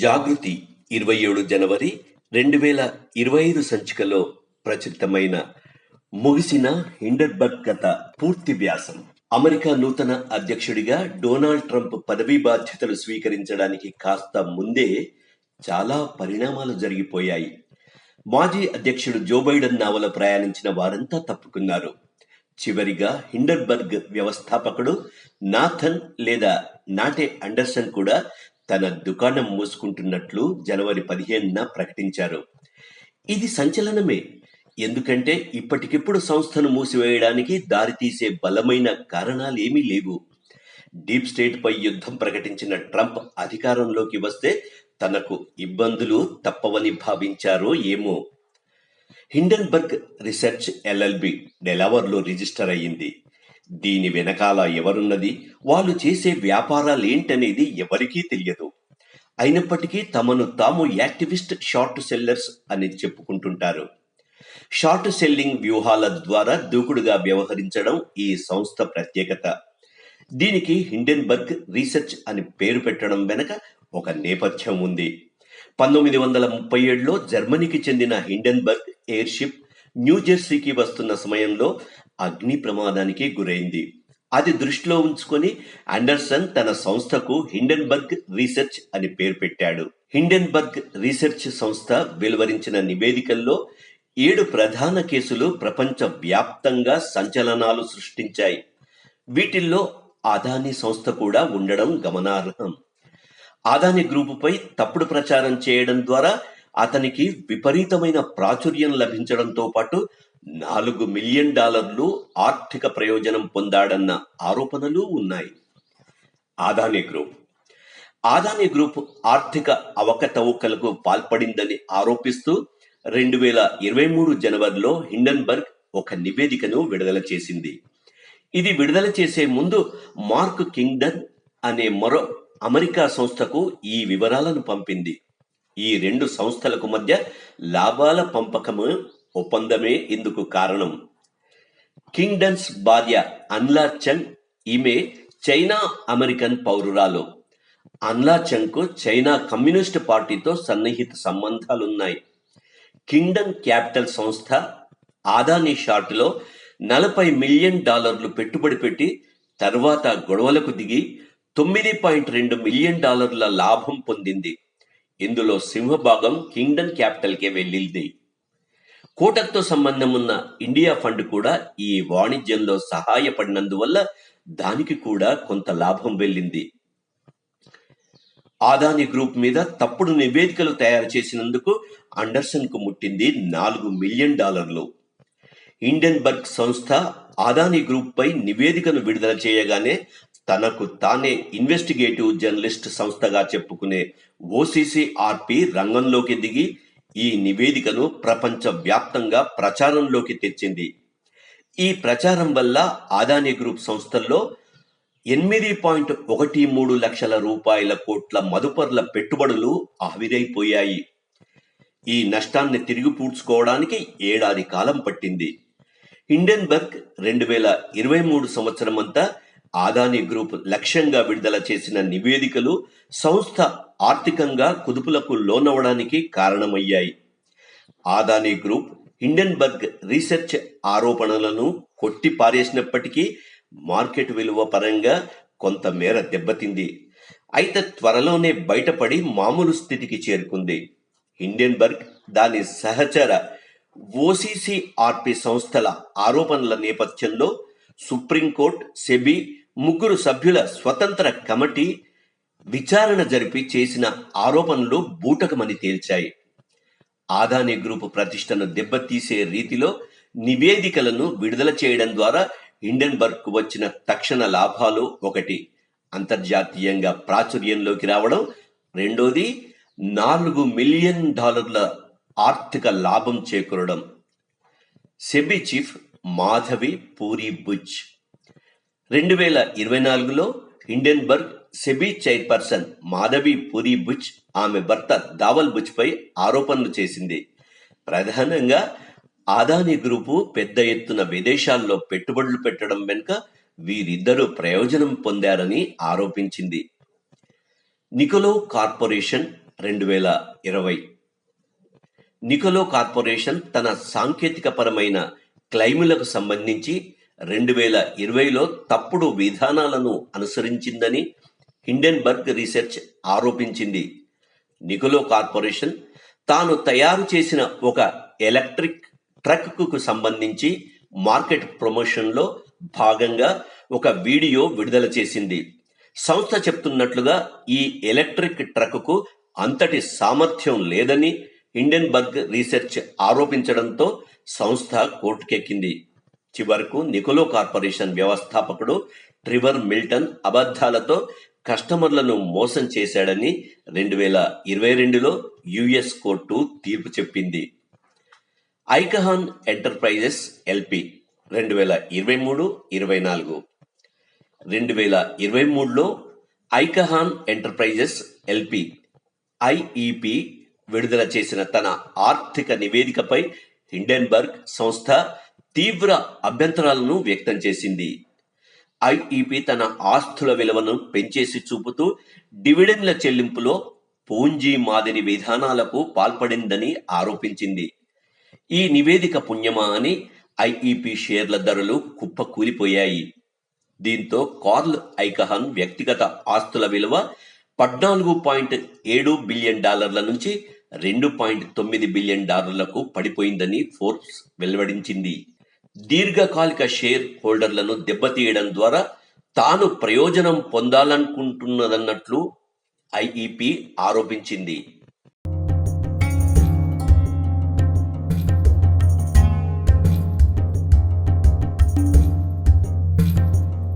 జాగృతి ఇరవై ఏడు జనవరి రెండు వేల ఇరవై ఐదు సంచికలో ప్రచురితమైన ముగిసిన హిండర్బర్గ్ కథ పూర్తి వ్యాసం. అమెరికా నూతన అధ్యక్షుడిగా డొనాల్డ్ ట్రంప్ పదవీ బాధ్యతలు స్వీకరించడానికి కాస్త ముందే చాలా పరిణామాలు జరిగిపోయాయి. మాజీ అధ్యక్షుడు జో బైడెన్ నావల ప్రయాణించిన వారంతా తప్పుకున్నారు. చివరిగా హిండర్బర్గ్ వ్యవస్థాపకుడు నాథన్ లేదా నాటే అండర్సన్ కూడా తన దుకాణం మూసుకుంటున్నట్లు జనవరి పదిహేనున ప్రకటించారు. ఇది సంచలనమే. ఎందుకంటే ఇప్పటికిప్పుడు సంస్థను మూసివేయడానికి దారితీసే బలమైన కారణాలు ఏమీ లేవు. డీప్ స్టేట్ పై యుద్ధం ప్రకటించిన ట్రంప్ అధికారంలోకి వస్తే తనకు ఇబ్బందులు తప్పవని భావించారో ఏమో. హిండెన్బర్గ్ రీసెర్చ్ ఎల్ఎల్బి డెలావర్లో రిజిస్టర్ అయ్యింది. దీని వెనకాల ఎవరున్నది? వాళ్ళు చేసే వ్యాపారాలేంటనేది ఎవరికీ తెలియదు. అయినప్పటికీ తమను తాము యాక్టివిస్ట్ షార్ట్ సెల్లర్స్ అని చెప్పుకుంటుంటారు. షార్ట్ సెల్లింగ్ వ్యూహాల ద్వారా దూకుడుగా వ్యవహరించడం ఈ సంస్థ ప్రత్యేకత. దీనికి హిండెన్బర్గ్ రీసెర్చ్ అని పేరు పెట్టడం వెనక ఒక నేపథ్యం ఉంది. పంతొమ్మిది వందల ముప్పై ఏడులో జర్మనీకి చెందిన హిండెన్బర్గ్ ఎయిర్షిప్ న్యూజెర్సీకి వస్తున్న సమయంలో అగ్ని ప్రమాదానికి గురైంది. అది దృష్టిలో ఉంచుకొని అండర్సన్ తన సంస్థకు హిండెన్బర్గ్ రీసెర్చ్ అని పేరు పెట్టాడు. హిండెన్బర్గ్ రీసెర్చ్ సంస్థ వెలువరించిన నివేదికల్లో ఏడు ప్రధాన కేసులు ప్రపంచ వ్యాప్తంగా సంచలనాలు సృష్టించాయి. వీటిల్లో అదాని సంస్థ కూడా ఉండడం గమనార్హం. ఆదాని గ్రూపుపై తప్పుడు ప్రచారం చేయడం ద్వారా అతనికి విపరీతమైన ప్రాచుర్యం లభించడంతో పాటు నాలుగు మిలియన్ డాలర్లు ఆర్థిక ప్రయోజనం పొందాడన్న ఆరోపణలు ఉన్నాయి. ఆదాని గ్రూప్. ఆదాని గ్రూప్ ఆర్థిక అవకతవకలకు పాల్పడిందని ఆరోపిస్తూ రెండు వేల ఇరవై మూడు జనవరిలో హిండన్బర్గ్ ఒక నివేదికను విడుదల చేసింది. ఇది విడుదల చేసే ముందు మార్క్ కింగ్డన్ అనే మరో అమెరికా సంస్థకు ఈ వివరాలను పంపింది. ఈ రెండు సంస్థలకు మధ్య లాభాల పంపకము ఒప్పందమే ఇందుకు కారణం. కింగ్డన్స్ భార్య అన్లా చంగ్ ఈమె చైనా అమెరికన్ పౌరురాలు. అన్లా చంగ్కు చైనా కమ్యూనిస్ట్ పార్టీతో సన్నిహిత సంబంధాలున్నాయి. కింగ్డన్ క్యాపిటల్ సంస్థ ఆదాని షార్ట్లో నలభై మిలియన్ డాలర్లు పెట్టుబడి పెట్టి తర్వాత గొడవలకు దిగి తొమ్మిది పాయింట్ రెండు మిలియన్ డాలర్ల లాభం పొందింది. ఇందులో సింహభాగం కింగ్డన్ క్యాపిటల్కే వెళ్ళింది. కోటక్తో సంబంధం ఉన్న ఇండియా ఫండ్ కూడా ఈ వాణిజ్యంలో సహాయపడినందువల్ల దానికి కూడా కొంత లాభం వెళ్ళింది. ఆదాని గ్రూప్ మీద తప్పుడు నివేదికలు తయారు చేసినందుకు అండర్సన్కు ముట్టింది నాలుగు మిలియన్ డాలర్లు. ఇండెన్బర్గ్ సంస్థ ఆదాని గ్రూప్ పై నివేదికను విడుదల చేయగానే తనకు తానే ఇన్వెస్టిగేటివ్ జర్నలిస్ట్ సంస్థగా చెప్పుకునే ఓసీసీఆర్పి రంగంలోకి దిగి ఈ నివేదికను ప్రపంచ వ్యాప్తంగా ప్రచారంలోకి తెచ్చింది. ఈ ప్రచారం వల్ల ఆదాని గ్రూప్ సంస్థల్లో ఎనిమిది పాయింట్ ఒకటి మూడు లక్షల రూపాయల కోట్ల మదుపర్ల పెట్టుబడులు ఆవిరైపోయాయి. ఈ నష్టాన్ని తిరిగి పూడ్చుకోవడానికి ఏడాది కాలం పట్టింది. హిండెన్బర్గ్ రెండు వేల ఇరవై మూడు సంవత్సరం అంతా ఆదాని గ్రూప్ లక్ష్యంగా విడుదల చేసిన నివేదికలు సంస్థ ఆర్థికంగా కుదుపులకు లోనవడానికి కారణమయ్యాయి. ఆదానీ గ్రూప్ హిండెన్బర్గ్ రీసెర్చ్ ఆరోపణలను కొట్టి పారేసినప్పటికీ మార్కెట్ విలువ పరంగా కొంతమేర దెబ్బతింది. అయితే త్వరలోనే బయటపడి మామూలు స్థితికి చేరుకుంది. హిండెన్బర్గ్ దాని సహచర ఓసీసీఆర్పి సంస్థల ఆరోపణల నేపథ్యంలో సుప్రీంకోర్టు సెబీ ముగ్గురు సభ్యుల స్వతంత్ర కమిటీ విచారణ జరిపి చేసిన ఆరోపణలు బూటకమని తేల్చాయి. ఆదాని గ్రూపు ప్రతిష్టను దెబ్బతీసే రీతిలో నివేదికలను విడుదల చేయడం ద్వారా హిండెన్బర్గ్కు వచ్చిన తక్షణ లాభాలు ఒకటి. అంతర్జాతీయంగా ప్రాచుర్యంలోకి రావడం రెండోది నాలుగు మిలియన్ డాలర్ల ఆర్థిక లాభం చేకూరడం. సెబీ చీఫ్ మాధవి పూరి బుచ్ రెండు వేల ఇరవై నాలుగులో Hindenburg SEBI chairperson Madhavi Puri Buch ఆమె భర్త దావల్ బుచ్ పై ఆరోపణలు చేసింది. ప్రధానంగా ఆదాని గ్రూపు పెద్ద ఎత్తున విదేశాల్లో పెట్టుబడులు పెట్టడం వెనుక వీరిద్దరూ ప్రయోజనం పొందారని ఆరోపించింది. నికోలో కార్పొరేషన్ రెండు వేల ఇరవై. నికోలో కార్పొరేషన్ తన సాంకేతిక పరమైన క్లైములకు సంబంధించి రెండు వేల ఇరవైలో తప్పుడు విధానాలను అనుసరించిందని హిండెన్బర్గ్ రీసెర్చ్ ఆరోపించింది. నికోలో కార్పొరేషన్ తాను తయారు చేసిన ఒక ఎలక్ట్రిక్ ట్రక్కు సంబంధించి మార్కెట్ ప్రమోషన్లో భాగంగా ఒక వీడియో విడుదల చేసింది. సంస్థ చెప్తున్నట్లుగా ఈ ఎలక్ట్రిక్ ట్రక్కు అంతటి సామర్థ్యం లేదని హిండెన్బర్గ్ రీసెర్చ్ ఆరోపించడంతో సంస్థ కోర్టుకెక్కింది. చివరకు నికోలో కార్పొరేషన్ వ్యవస్థాపకుడు ట్రివర్ మిల్టన్ అబద్ధాలతో కస్టమర్లను మోసం చేశాడని రెండు వేల ఇరవై రెండులో యుఎస్ కోర్టు తీర్పు చెప్పింది. ఐకహాన్ ఎంటర్ప్రైజెస్ ఎల్పి రెండు వేల ఇరవై మూడు ఇరవై నాలుగు. రెండు వేల ఇరవై మూడులో ఐకహాన్ ఎంటర్ప్రైజెస్ ఎల్పి ఐఈపి విడుదల చేసిన తన ఆర్థిక నివేదికపై హిండెన్బర్గ్ సంస్థ తీవ్ర అభ్యంతరాలను వ్యక్తం చేసింది. ఐఈపి తన ఆస్తుల విలువను పెంచేసి చూపుతూ డివిడెండ్ల చెల్లింపులో పూంజీ మాదిరి విధానాలకు పాల్పడిందని ఆరోపించింది. ఈ నివేదిక పుణ్యమా అని ఐఈపి షేర్ల ధరలు కుప్పకూలిపోయాయి. దీంతో కార్ల్ ఐకహాన్ వ్యక్తిగత ఆస్తుల విలువ పద్నాలుగు పాయింట్ ఏడు బిలియన్ డాలర్ల నుంచి రెండు పాయింట్ తొమ్మిది బిలియన్ డాలర్లకు పడిపోయిందని ఫోర్బ్స్ వెల్లడించింది దీర్ఘకాలిక షేర్ హోల్డర్లను దెబ్బతీయడం ద్వారా తాను ప్రయోజనం పొందాలనుకుంటున్నదన్నట్లు ఐఈపి ఆరోపించింది.